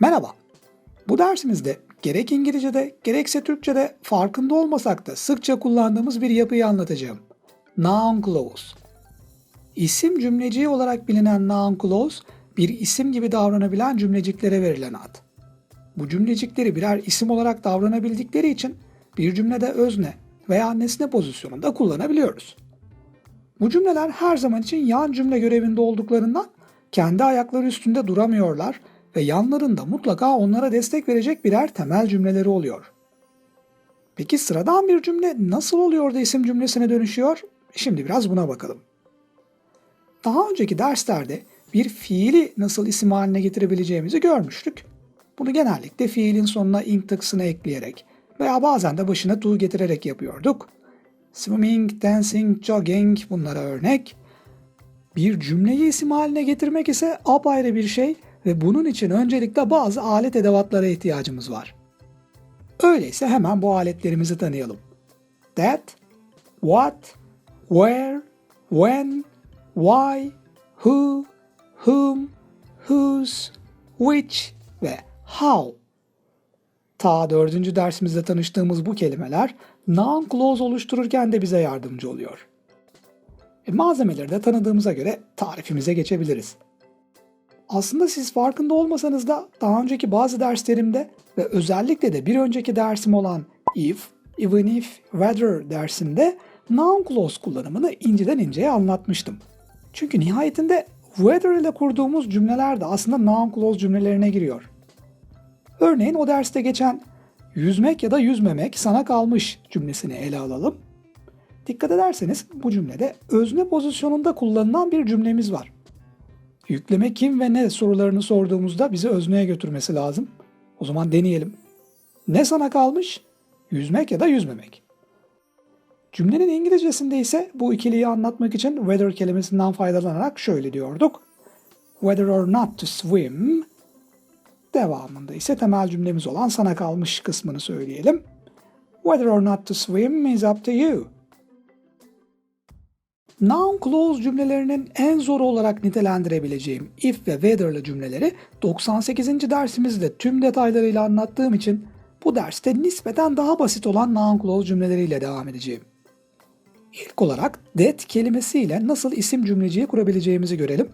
Merhaba. Bu dersimizde gerek İngilizce'de gerekse Türkçe'de farkında olmasak da sıkça kullandığımız bir yapıyı anlatacağım. Noun clause. İsim cümleciği olarak bilinen noun clause, bir isim gibi davranabilen cümleciklere verilen ad. Bu cümlecikleri birer isim olarak davranabildikleri için bir cümlede özne veya nesne pozisyonunda kullanabiliyoruz. Bu cümleler her zaman için yan cümle görevinde olduklarından kendi ayakları üstünde duramıyorlar ve yanlarında mutlaka onlara destek verecek birer temel cümleleri oluyor. Peki sıradan bir cümle nasıl oluyor da isim cümlesine dönüşüyor? Şimdi biraz buna bakalım. Daha önceki derslerde bir fiili nasıl isim haline getirebileceğimizi görmüştük. Bunu genellikle fiilin sonuna ing tıksını ekleyerek veya bazen de başına to getirerek yapıyorduk. Swimming, dancing, jogging bunlara örnek. Bir cümleyi isim haline getirmek ise apayrı bir şey ve bunun için öncelikle bazı alet edevatlara ihtiyacımız var. Öyleyse hemen bu aletlerimizi tanıyalım. That, what, where, when, why, who, whom, whose, which ve how. Ta dördüncü dersimizde tanıştığımız bu kelimeler noun clause oluştururken de bize yardımcı oluyor. E, malzemeleri de tanıdığımıza göre tarifimize geçebiliriz. Aslında siz farkında olmasanız da daha önceki bazı derslerimde ve özellikle de bir önceki dersim olan if, even if, whether dersinde noun clause kullanımını inceden inceye anlatmıştım. Çünkü nihayetinde whether ile kurduğumuz cümleler de aslında noun clause cümlelerine giriyor. Örneğin o derste geçen yüzmek ya da yüzmemek sana kalmış cümlesini ele alalım. Dikkat ederseniz bu cümlede özne pozisyonunda kullanılan bir cümlemiz var. Yükleme kim ve ne sorularını sorduğumuzda bizi özneye götürmesi lazım. O zaman deneyelim. Ne sana kalmış? Yüzmek ya da yüzmemek. Cümlenin İngilizcesinde ise bu ikiliyi anlatmak için whether kelimesinden faydalanarak şöyle diyorduk. Whether or not to swim. Devamında ise temel cümlemiz olan sana kalmış kısmını söyleyelim. Whether or not to swim is up to you. Noun clause cümlelerinin en zoru olarak nitelendirebileceğim if ve whether'lı cümleleri 98. dersimizde tüm detaylarıyla anlattığım için bu derste nispeten daha basit olan noun clause cümleleriyle devam edeceğim. İlk olarak that kelimesiyle nasıl isim cümleciği kurabileceğimizi görelim.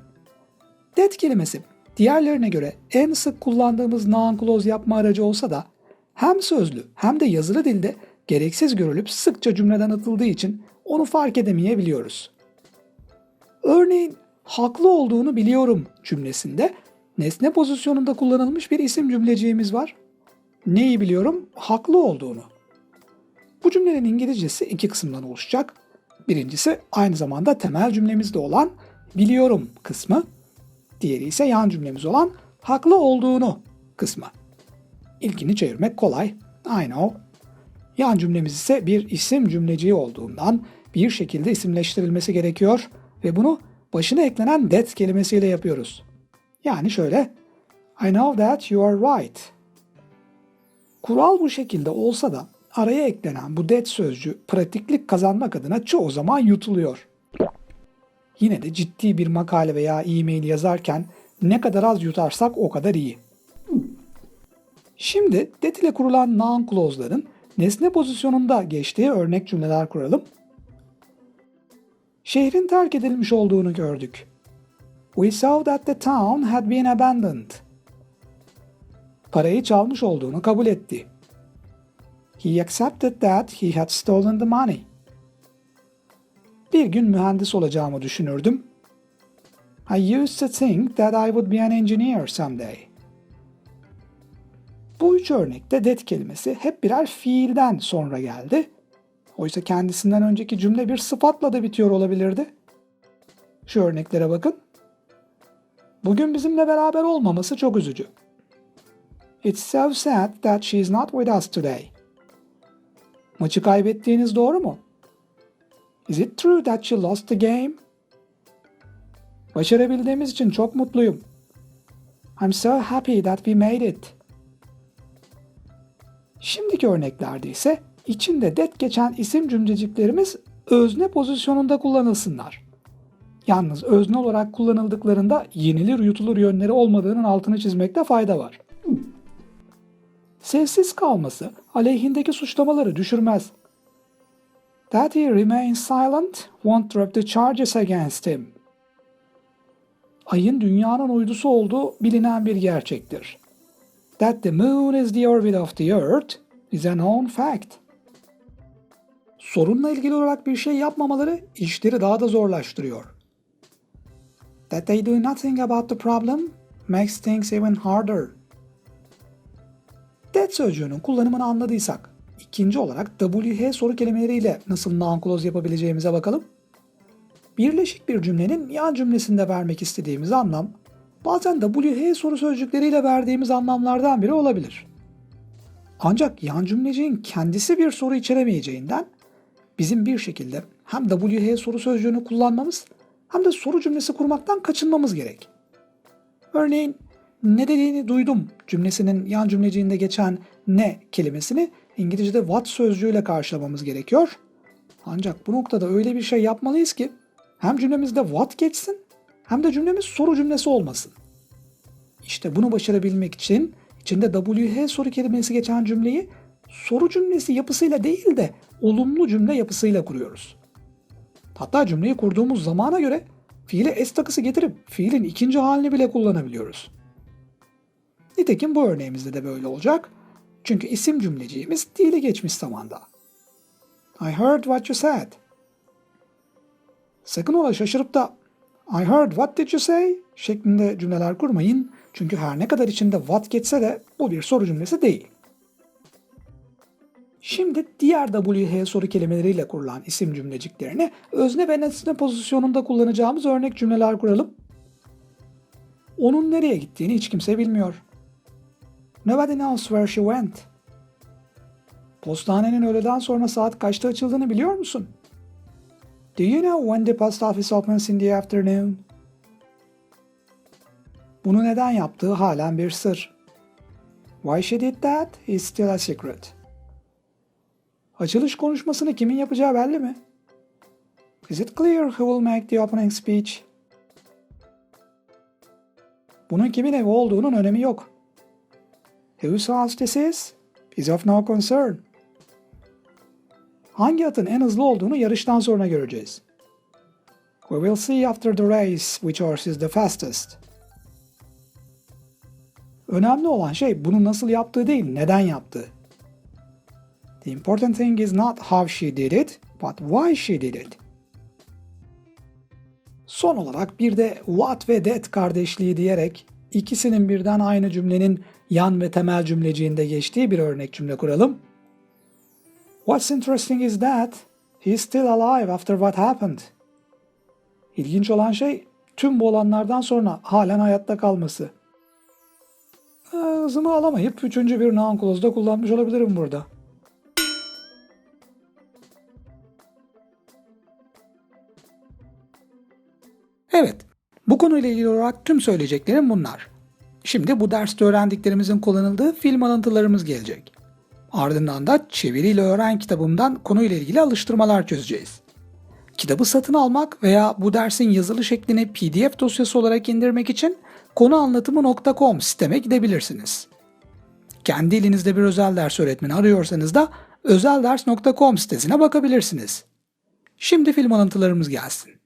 That kelimesi diğerlerine göre en sık kullandığımız noun clause yapma aracı olsa da hem sözlü hem de yazılı dilde gereksiz görülüp sıkça cümleden atıldığı için onu fark edemeyebiliyoruz. Örneğin haklı olduğunu biliyorum cümlesinde nesne pozisyonunda kullanılmış bir isim cümleciğimiz var. Neyi biliyorum? Haklı olduğunu. Bu cümlenin İngilizcesi iki kısımdan oluşacak. Birincisi aynı zamanda temel cümlemizde olan biliyorum kısmı. Diğeri ise yan cümlemiz olan haklı olduğunu kısmı. İlkini çevirmek kolay. I know. Yan cümlemiz ise bir isim cümleciği olduğundan bir şekilde isimleştirilmesi gerekiyor ve bunu başına eklenen that kelimesiyle yapıyoruz. Yani şöyle I know that you are right. Kural bu şekilde olsa da araya eklenen bu that sözcüğü pratiklik kazanmak adına çoğu zaman yutuluyor. Yine de ciddi bir makale veya e-mail yazarken ne kadar az yutarsak o kadar iyi. Şimdi that ile kurulan noun clause'ların nesne pozisyonunda geçtiği örnek cümleler kuralım. Şehrin terk edilmiş olduğunu gördük. We saw that the town had been abandoned. Parayı çalmış olduğunu kabul etti. He accepted that he had stolen the money. Bir gün mühendis olacağımı düşünürdüm. I used to think that I would be an engineer someday. Bu üç örnekte that kelimesi hep birer fiilden sonra geldi. Oysa kendisinden önceki cümle bir sıfatla da bitiyor olabilirdi. Şu örneklere bakın. Bugün bizimle beraber olmaması çok üzücü. It's so sad that she is not with us today. Maçı kaybettiğiniz doğru mu? Is it true that you lost the game? Başarabildiğimiz için çok mutluyum. I'm so happy that we made it. Şimdiki örneklerde ise içinde det geçen isim cümleciklerimiz özne pozisyonunda kullanılsınlar. Yalnız özne olarak kullanıldıklarında yenilir yutulur yönleri olmadığının altını çizmekte fayda var. Sessiz kalması aleyhindeki suçlamaları düşürmez. That he remains silent won't drop the charges against him. Ayın dünyanın uydusu olduğu bilinen bir gerçektir. That the moon is the orbit of the earth is a known fact. Sorunla ilgili olarak bir şey yapmamaları işleri daha da zorlaştırıyor. That they do nothing about the problem makes things even harder. That sözcüğünün kullanımını anladıysak, ikinci olarak WH soru kelimeleriyle nasıl noun clause yapabileceğimize bakalım. Birleşik bir cümlenin yan cümlesinde vermek istediğimiz anlam, bazen WH soru sözcükleriyle verdiğimiz anlamlardan biri olabilir. Ancak yan cümleciğin kendisi bir soru içeremeyeceğinden bizim bir şekilde hem WH soru sözcüğünü kullanmamız hem de soru cümlesi kurmaktan kaçınmamız gerek. Örneğin ne dediğini duydum cümlesinin yan cümleciğinde geçen ne kelimesini İngilizce'de what sözcüğüyle karşılamamız gerekiyor. Ancak bu noktada öyle bir şey yapmalıyız ki hem cümlemizde what geçsin hem de cümlemiz soru cümlesi olmasın. İşte bunu başarabilmek için içinde WH soru kelimesi geçen cümleyi soru cümlesi yapısıyla değil de olumlu cümle yapısıyla kuruyoruz. Hatta cümleyi kurduğumuz zamana göre fiile s takısı getirip fiilin ikinci halini bile kullanabiliyoruz. Nitekim bu örneğimizde de böyle olacak. Çünkü isim cümleciğimiz dili geçmiş zamanda. I heard what you said. Sakın ola şaşırıp da I heard what did you say şeklinde cümleler kurmayın. Çünkü her ne kadar içinde what geçse de bu bir soru cümlesi değil. Şimdi diğer WH soru kelimeleriyle kurulan isim cümleciklerini özne ve nesne pozisyonunda kullanacağımız örnek cümleler kuralım. Onun nereye gittiğini hiç kimse bilmiyor. Nobody knows where she went. Postanenin öğleden sonra saat kaçta açıldığını biliyor musun? Do you know when the post office opens in the afternoon? Bunu neden yaptığı halen bir sır. Why she did that is still a secret. Açılış konuşmasını kimin yapacağı belli mi? Is it clear who will make the opening speech? Bunun kimin evi olduğunun önemi yok. Whose house this is is of no concern. Hangi atın en hızlı olduğunu yarıştan sonra göreceğiz. We will see after the race which horse is the fastest. Önemli olan şey bunu nasıl yaptığı değil, neden yaptığı. The important thing is not how she did it, but why she did it. Son olarak bir de what ve that kardeşliği diyerek ikisinin birden aynı cümlenin yan ve temel cümleciğinde geçtiği bir örnek cümle kuralım. What's interesting is that he's still alive after what happened. İlginç olan şey tüm bu olanlardan sonra halen hayatta kalması. Hızımı alamayıp üçüncü bir noun clause'da kullanmış olabilirim burada. Evet, bu konuyla ilgili olarak tüm söyleyeceklerim bunlar. Şimdi bu derste öğrendiklerimizin kullanıldığı film alıntılarımız gelecek. Ardından da Çeviriyle Öğren kitabımdan konuyla ilgili alıştırmalar çözeceğiz. Kitabı satın almak veya bu dersin yazılı şeklini PDF dosyası olarak indirmek için konuanlatımı.com siteme gidebilirsiniz. Kendi elinizde bir özel ders öğretmeni arıyorsanız da özelders.com sitesine bakabilirsiniz. Şimdi film alıntılarımız gelsin.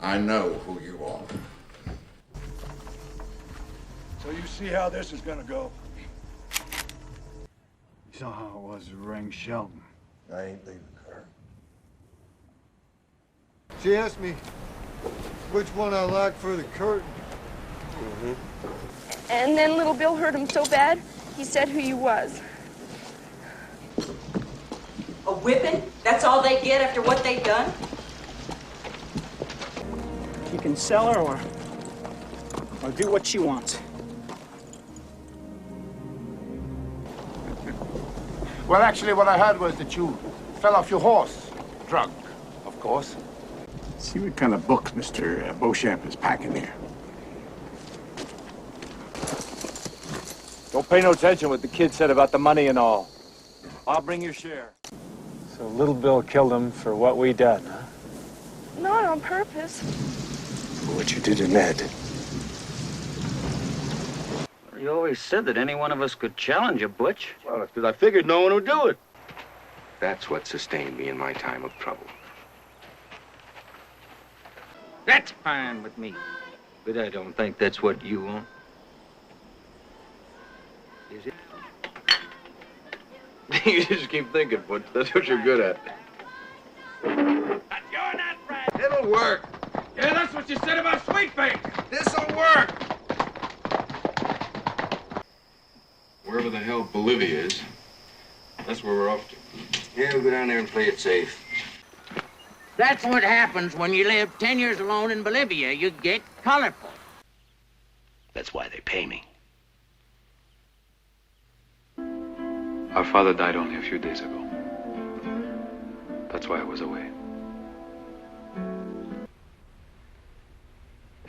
I know who you are. So you see how this is gonna go? You saw how it was with Ring Shelton. I ain't leaving her. She asked me which one I like for the curtain. Mm-hmm. And then little Bill hurt him so bad, he said who you was. A whipping? That's all they get after what they've done? You can sell her or, or do what she wants. Well, actually, what I heard was that you fell off your horse. Drunk, of course. See what kind of books Mr. Uh, Beauchamp is packing here. Don't pay no attention what the kid said about the money and all. I'll bring your share. So Little Bill killed him for what we done, huh? Not on purpose. What you did to Ned. You always said that any one of us could challenge you, Butch. Well, it's because I figured no one would do it. That's what sustained me in my time of trouble. That's fine with me. But I don't think that's what you want. Is it? you just keep thinking, Butch. That's what you're good at. You're not. It'll work. Yeah, that's what you said about Sweetface. This'll work. Wherever the hell Bolivia is, that's where we're off to. Yeah, we'll go down there and play it safe. That's what happens when you live ten years alone in Bolivia. You get colorful. That's why they pay me. Our father died only a few days ago. That's why I was away.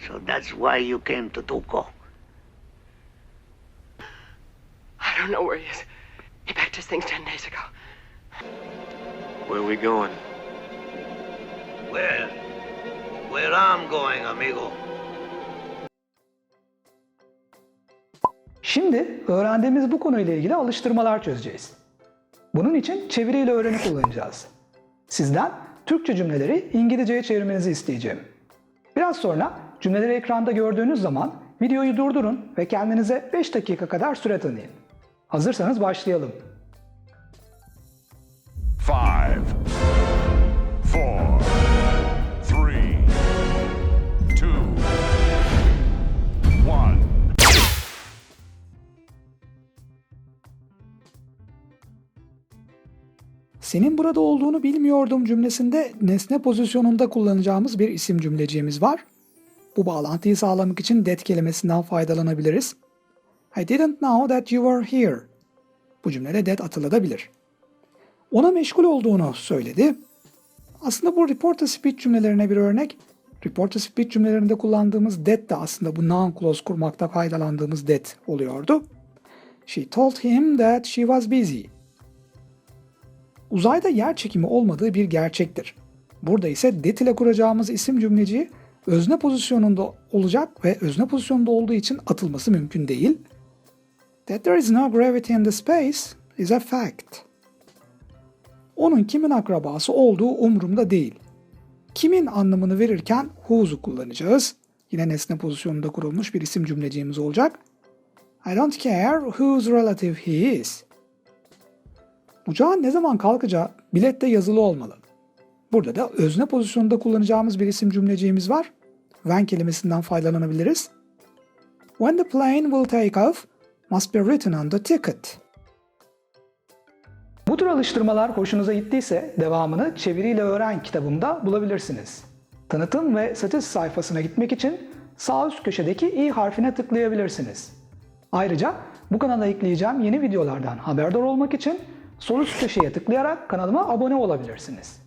So that's why you came to Tuco. I don't know where he is. He packed his things ten days ago. Where we going? Where? Where I'm going, amigo. Şimdi öğrendiğimiz bu konuyla ilgili alıştırmalar çözeceğiz. Bunun için çeviriyle öğreni kullanacağız. Sizden Türkçe cümleleri İngilizceye çevirmenizi isteyeceğim. Biraz sonra cümleleri ekranda gördüğünüz zaman videoyu durdurun ve kendinize 5 dakika kadar süre tanıyın. Hazırsanız başlayalım. Five, four, three, two, one. Senin burada olduğunu bilmiyordum cümlesinde nesne pozisyonunda kullanacağımız bir isim cümleciğimiz var. Bu bağlantıyı sağlamak için that kelimesinden faydalanabiliriz. I didn't know that you were here. Bu cümlede that atılabilir. Ona meşgul olduğunu söyledi. Aslında bu report to speech cümlelerine bir örnek. Report to speech cümlelerinde kullandığımız that de aslında bu noun clause kurmakta faydalandığımız that oluyordu. She told him that she was busy. Uzayda yer çekimi olmadığı bir gerçektir. Burada ise det ile kuracağımız isim cümleci özne pozisyonunda olacak ve özne pozisyonunda olduğu için atılması mümkün değil. That there is no gravity in the space is a fact. Onun kimin akrabası olduğu umurumda değil. Kimin anlamını verirken who'su kullanacağız. Yine nesne pozisyonunda kurulmuş bir isim cümleciğimiz olacak. I don't care whose relative he is. Uçağın ne zaman kalkacağı bilette yazılı olmalı. Burada da özne pozisyonunda kullanacağımız bir isim cümleciğimiz var. When kelimesinden faydalanabiliriz. When the plane will take off must be written on the ticket. Bu tür alıştırmalar hoşunuza gittiyse devamını Çeviriyle Öğren kitabımda bulabilirsiniz. Tanıtım ve satış sayfasına gitmek için sağ üst köşedeki i harfine tıklayabilirsiniz. Ayrıca bu kanala ekleyeceğim yeni videolardan haberdar olmak için sol üst köşeye tıklayarak kanalıma abone olabilirsiniz.